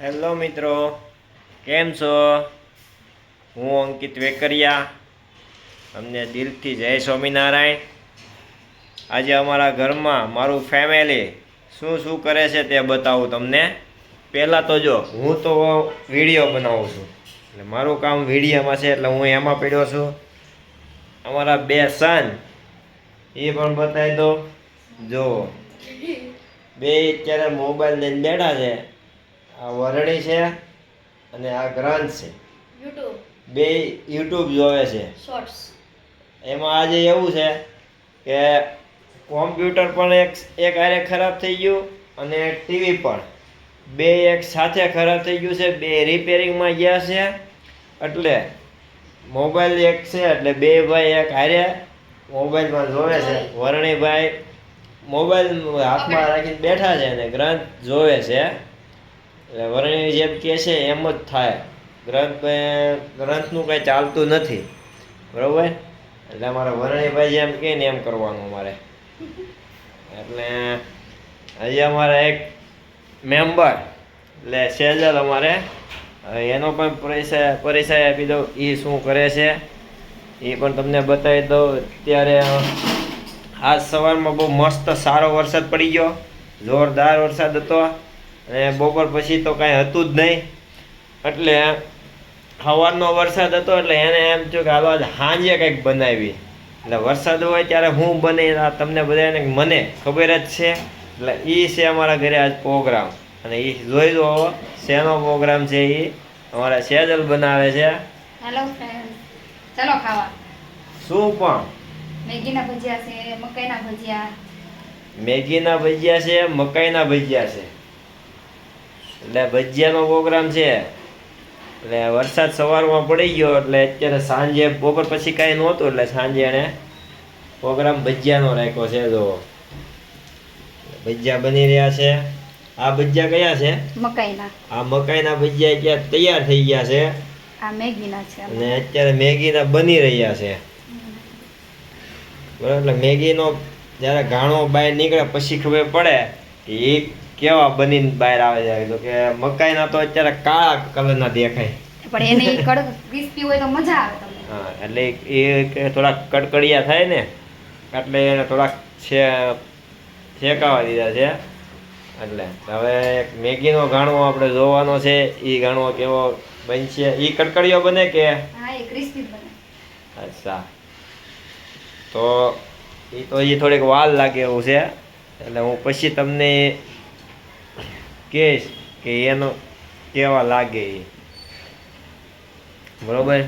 Hello મિત્રો, કેમ છો? હું અંકિત વેકરિયા, તમને દિલથી જય સ્વામિનારાયણ. આજે અમારા ઘરમાં મારું ફેમિલી શું શું કરે છે તે બતાવું તમને. પહેલાં તો જો, હું તો વીડિયો બનાવું છું. એટલે મારું કામ વિડીયામાં છે, એટલે હું એમાં પડ્યો છું. અમારા બે સન એ પણ બતાવી દો જો, બે અત્યારે મોબાઈલ લઈને બેઠા છે. આ વરણી છે અને આ ગ્રંથ છે. યુટ્યુબ બે યુટ્યુબ જોવે છે. શોર્ટ્સ એમાં આજે એવું છે કે કોમ્પ્યુટર પણ એક એક આરે ખરાબ થઈ ગયું અને ટીવી પણ. બે એક સાથે ખરાબ થઈ ગયું છે બે રિપેરિંગમાં ગયા છે. એટલે મોબાઈલ એક છે એટલે બે ભાઈ એક હારે મોબાઈલમાં જોવે છે. વરણીભાઈ મોબાઈલ હાથમાં રાખીને બેઠા છે અને ગ્રંથ જોવે છે. એટલે વરણી જેમ કહે છે એમ જ થાય. ગ્રંથ ગ્રંથનું કંઈ ચાલતું નથી. બરાબર? એટલે અમારે વરણીભાઈ જેમ કહે ને એમ કરવાનું અમારે. એટલે હજી અમારે એક મેમ્બર, એટલે સેજલ અમારે એનો પણ પરિચય પરિચય આપી દઉં. એ શું કરે છે? એ પણ તમને બતાવી દઉં. અત્યારે આજ સવારમાં બહુ મસ્ત સારો વરસાદ પડી ગયો. જોરદાર વરસાદ હતો. અને બપોર પછી તો કાંઈ હતું જ નહીં. એટલે સવારનો વરસાદ હતો એટલે એને એમ થયું કે હાલો આજ સાંજે કંઈક બનાવી એટલે વરસાદ હોય ત્યારે હું બને આ તમને બધાને મને ખબર જ છે. એટલે એ છે અમારા ઘરે આજ પ્રોગ્રામ. અને એ જોઈ દો શેનો પ્રોગ્રામ છે એ અમારા સેજલ બનાવે છે. હેલો ફ્રેન્ડ ચાલો ખાવા. શું પણ મેગીના ભજીયા છે મકાઈના ભજીયા. મેગીના ભજીયા છે મકાઈના ભજીયા છે. એટલે ભજીયાનો પ્રોગ્રામ છે. એટલે વરસાદ સવારમાં પડી ગયો એટલે અત્યારે સાંજે બપોર પછી કાંઈ નહોતું એટલે સાંજે એણે પ્રોગ્રામ ભજીયાનો રાખ્યો છે જો. ભજીયા બની રહ્યા છે. આ ભજીયા કયા છે? મકાઈના. આ મકાઈના ભજીયા અત્યારે તૈયાર થઈ ગયા છે? આ મેગીના છે. અને અત્યારે મેગીના બની રહ્યા છે. બરાબર એટલે મેગીનો જ્યારે ઘાણો બહાર નીકળે પછી ખબર પડે કે એ કેવા બનીને બહાર આવે છે? તો કે મકાઈના તો અત્યારે કાળા કલરના દેખાય. પણ એને ઈ કડક ક્રિસ્પી હોય તો મજા આવે તમને. હા એટલે એ થોડાક કડકડિયા થાય ને એટલે એને થોડાક છે શેકાવા દીધા છે. એટલે હવે મેગીનો ગાણો આપણે જોવાનો છે એ ગાણો કેવો બનશે? એ કડકડિયો બને કે? હા એ ક્રિસ્પી બને. અચ્છા. તો એ તો હજી થોડીક વાર લાગે એવું છે. એટલે હું પછી તમને કહીશ કે એનો કેવા લાગે એ. બરોબર?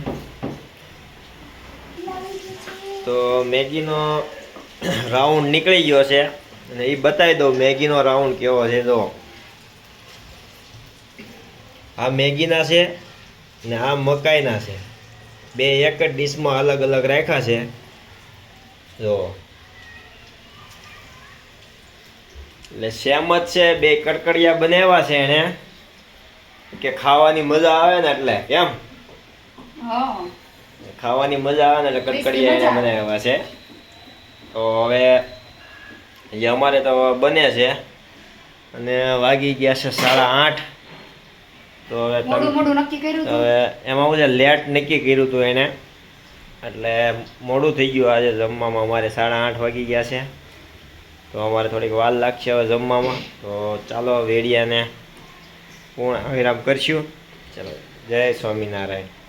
તો મેગીનો રાઉન્ડ નીકળી ગયો છે અને એ બતાવી દઉં મેગીનો રાઉન્ડ કેવો છે તો આ મેગીના છે ને આ મકાઈના છે. બે એક જ ડીશમાં અલગ અલગ રાખ્યા છે. જો. એટલે સેમ જ છે બે કડકડિયા બનાવ્યા છે એને. કે ખાવાની મજા આવે ને એટલે કેમ ખાવાની મજા આવે ને એટલે કડકડિયા એને બનાવ્યા છે. તો હવે જે અમારે તો બને છે. અને વાગી ગયા છે સાડા આઠ. તો હવે હવે એમાં હું છે લેટ નક્કી કર્યું હતું એને. એટલે મોડું થઈ ગયું આજે જમવામાં અમારે સાડા આઠ વાગી ગયા છે. તો અમારે થોડીક વાર લાગશે હવે જમવામાં. તો ચાલો વેડિયાને પૂર્ણ વિરામ કરશું. ચલો, જય સ્વામિનારાયણ.